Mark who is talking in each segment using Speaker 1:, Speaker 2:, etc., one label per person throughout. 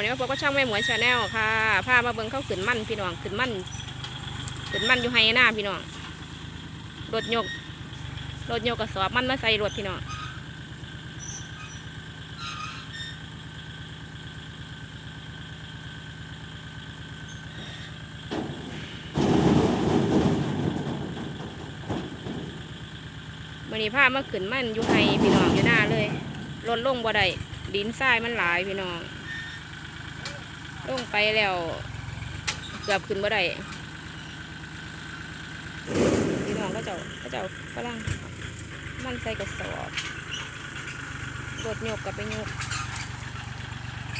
Speaker 1: วันนี้มาพบกับช่องแม่หมวยชาแนลค่ะพามาเบิ่งเข้าขึ้นมั่นพี่น้องขึ้นมั่นขึ้นมั่นอยู่ไฮหน้าพี่น้องรถยกรถยกกระสอบมันมาใส่รถพี่น้องวันนี้พามาขึ้นมั่นอยู่ไฮพี่น้องอยู่หน้าเลยรถลงบ่ได้ดินทรายมันหลายพี่น้อง ลงไปแล้วเกือบขึ้นบ่ได้พี่น้องก็เจ้าก็เจ้ากำลังมันใส่กระสอบรถโยกกับไปโยก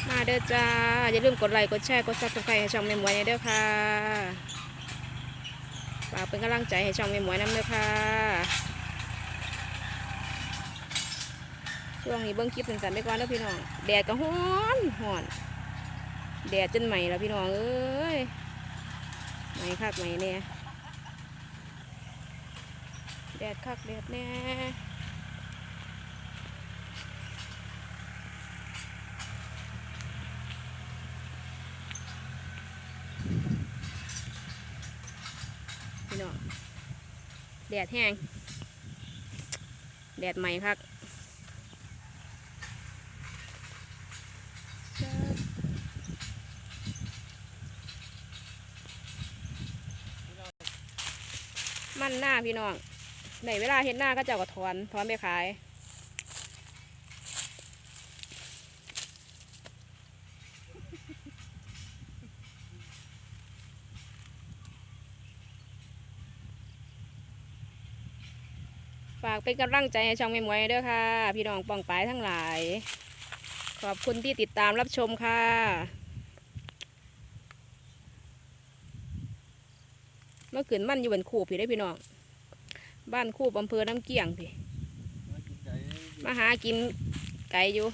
Speaker 1: มาเด้อจ้า อย่าลืมกดไลค์กดแชร์กดซับสไครต์ให้ช่องแม่หมวยเด้อค่ะฝากเป็นกำลังใจให้ช่องแม่หมวยน้ำเด้อค่ะช่วงนี้เบิ้งคลิปสั้นๆไปก่อนเด้อพี่น้องแดดก็ฮ้อนฮ้อน แดดจนใหม่แล้วพี่น้องเอ้ยใหม่คักใหม่เนี่ยแดดคักแดดแน่พี่น้องแดดแห้งแดดใหม่คัก มันหน้าพี่น้องในเวลาเห็นหน้าก็เจ้าก็ถอนถอนไปขายฝากเป็นกำลังใจให้ช่องแม่หมวยด้วยค่ะ พี่น้องปองปายทั้งหลาย ขอบคุณที่ติดตามรับชมค่ะ เมื่อคืนมันอยู่บนคูพี่ได้พี่น้อง บ้านคูอำเภอน้ำเกี่ยงพี่ มาหากินไก่อยู่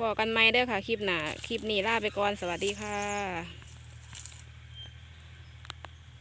Speaker 1: พอกันไหมเด้อค่ะ คลิปหนาคลิปนี้ลาไปก่อน สวัสดีค่ะ